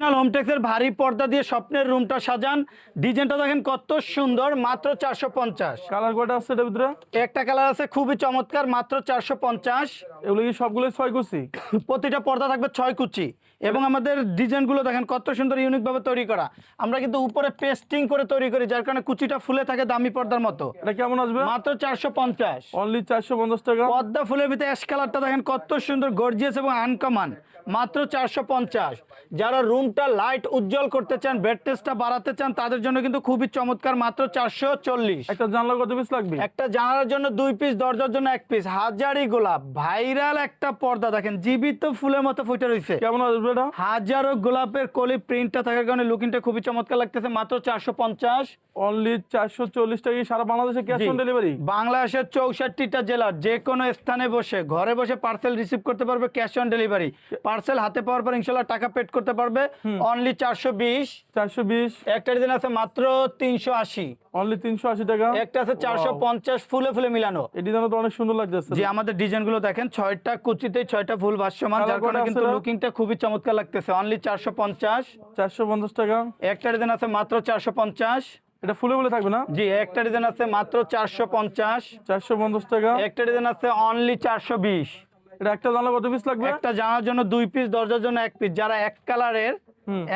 হোমটেক্সের ভারী পর্দা দিয়ে স্বপ্নের রুমটা সাজান। ডিজাইনটা দেখেন কত সুন্দর মাত্র চারশো পঞ্চাশ। কালার কয়টা আছে ভিতরে? একটা কালার আছে খুবই চমৎকার মাত্র চারশো পঞ্চাশ। এগুলো কি সবগুলো ছয় কুচি? প্রতিটা পর্দা থাকবে ছয় কুচি। এবং আমাদের ডিজাইনগুলো দেখেন কত সুন্দর ইউনিক ভাবে তৈরি করা। আমরা কিন্তু উপরে পেস্টিং করে তৈরি করি যার কারণে কুচিটা ফুলে থাকে দামি পর্দার মতো। এটা কেমন আসবে? মাত্র চারশো পঞ্চাশ। অনলি চারশো পঞ্চাশ টাকা। পদ্মা ফুলের ভিতরে অ্যাশ কালারটা দেখেন কত সুন্দর গর্জিয়াস এবং আনকমান মাত্র চারশো পঞ্চাশ। যারা রুমটা লাইট উজ্জ্বল করতে চান বেডটেসটা বাড়াতে চান তাদের জন্য কিন্তু খুবই চমৎকার মাত্র চারশো চল্লিশ। একটা জানলা কত পিস লাগবে? একটা জানালার জন্য দুই পিস দরজার জন্য এক পিস হাজারি গোলাপ ভাইরাল একটা পর্দা দেখেন জীবিত ফুলের মতো ফুটে রয়েছে। কেমন আসবে এটা হাজারো গোলাপের কলি প্রিন্টটা থাকার কারণে লুকিংটা খুবই চমৎকার লাগতেছে মাত্র চারশো পঞ্চাশ। অনলি চারশো চল্লিশ টাকা সারা বাংলাদেশে ক্যাশ অন ডেলিভারি বাংলাদেশের চৌষট্টিটা জেলার যে কোনো স্থানে বসে ঘরে বসে পার্সেল রিসিভ করতে পারবে ক্যাশ অন ডেলিভারি পার্সেল হাতে পাওয়ার পর ইনশাল্লাহ টাকা পেড করতে পারবে। অনলি চারশো বিশ। চারশো বিশ। একটা ডিজাইন আছে মাত্র তিনশো আশি। অনলি তিনশো আশি টাকা? একটা আছে চারশো পঞ্চাশ ফুলে ফুলে মিলানো। এই ডিজাইনটা অনেক সুন্দর লাগতেছে। যে আমাদের ডিজাইনগুলো দেখেন ছয়টা কুচিতে ছয়টা ফুল ভাষ্যমান যার কারণে কিন্তু লুকিংটা খুবই চমৎকার লাগতেছে। অনলি চারশো পঞ্চাশ। চারশো পঞ্চাশ টাকা? একটা ডিজাইন আছে মাত্র চারশো পঞ্চাশ। এটা ফুলে ফুলে থাকবে না? জি একটা ডিজাইন আছে মাত্র চারশো পঞ্চাশ। চারশো পঞ্চাশ টাকা? একটা ডিজাইন আছে অনলি চারশো বিশ। এটা একটা জানলা কত পিস লাগবে? একটা জানার জন্য দুই পিস দরজার জন্য এক পিস যারা এক কালারের।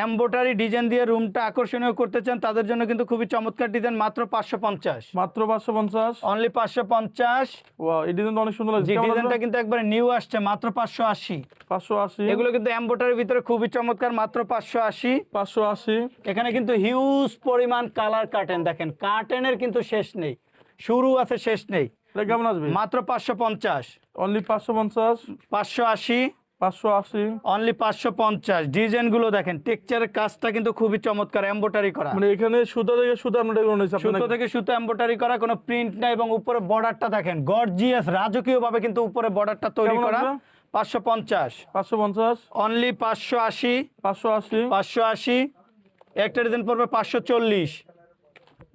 এম্বোটারি ডিজাইন দিয়ে রুমটা আকর্ষণীয় করতে চান তাদের জন্য কিন্তু খুবই চমৎকার ডিজাইন মাত্র পাঁচশো পঞ্চাশ। মাত্র পাঁচশো পঞ্চাশ? অনলি পাঁচশো পঞ্চাশ। ওয়াও এই ডিজাইনটা অনেক সুন্দর লাগছে। ডিজাইনটা কিন্তু একবারে নিউ আসছে মাত্র পাঁচশো আশি। পাঁচশো আশি। এগুলো কিন্তু এম্বোটারির ভিতরে খুবই চমৎকার মাত্র পাঁচশো আশি। পাঁচশো আশি। এখানে কিন্তু হিউজ পরিমাণ কালার কার্টেন দেখেন কার্টেনের কিন্তু শেষ নেই শুরু আছে শেষ নেই। কেমন আসবে? মাত্র পাঁচশো পঞ্চাশ। অনলি পাঁচশো পঞ্চাশ। পাঁচশো আশি। পাঁচশো আশি। অনলি পাঁচশো পঞ্চাশ। ডিজাইনগুলো দেখেন টেক্সচারের কাজটা কিন্তু খুবই চমৎকার এম্বোটারি করা। মানে এখানে সুতা থেকে সুতা নিয়েছি সুতো থেকে সুতো এম্বোটারি করা কোনো প্রিন্ট নাই এবং উপরে বর্ডারটা দেখেন গর্জিয়াস রাজকীয় ভাবে কিন্তু উপরে বর্ডারটা তৈরি করা। আসবে? পাঁচশো পঞ্চাশ। পাঁচশো পঞ্চাশ। অনলি পাঁচশো আশি। পাঁচশো আশি। পাঁচশো আশি। একটা ডিজাইন পড়বে পাঁচশো চল্লিশ।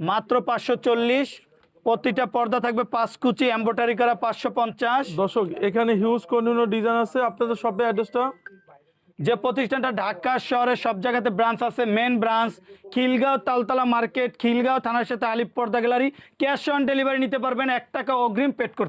মাত্র পাঁচশো চল্লিশ। প্রতিটা পর্দা থাকবে পাঁচ কুচি এম্বোটারি করা পাঁচশো পঞ্চাশ। দর্শক এখানে হিউজ কন্টিনিউ ডিজাইন আছে। আপনাদের শপে অ্যাড্রেসটা যে প্রতিষ্ঠানটা ঢাকা শহরে সব জায়গাতে ব্রাঞ্চ আছে main branch Khilgaon Taltola market Khilgaon থানার সাথে আলিপ পর্দা গ্যালারি ক্যাশ অন ডেলিভারি নিতে পারবেন এক টাকা অগ্রিম পেড করতে।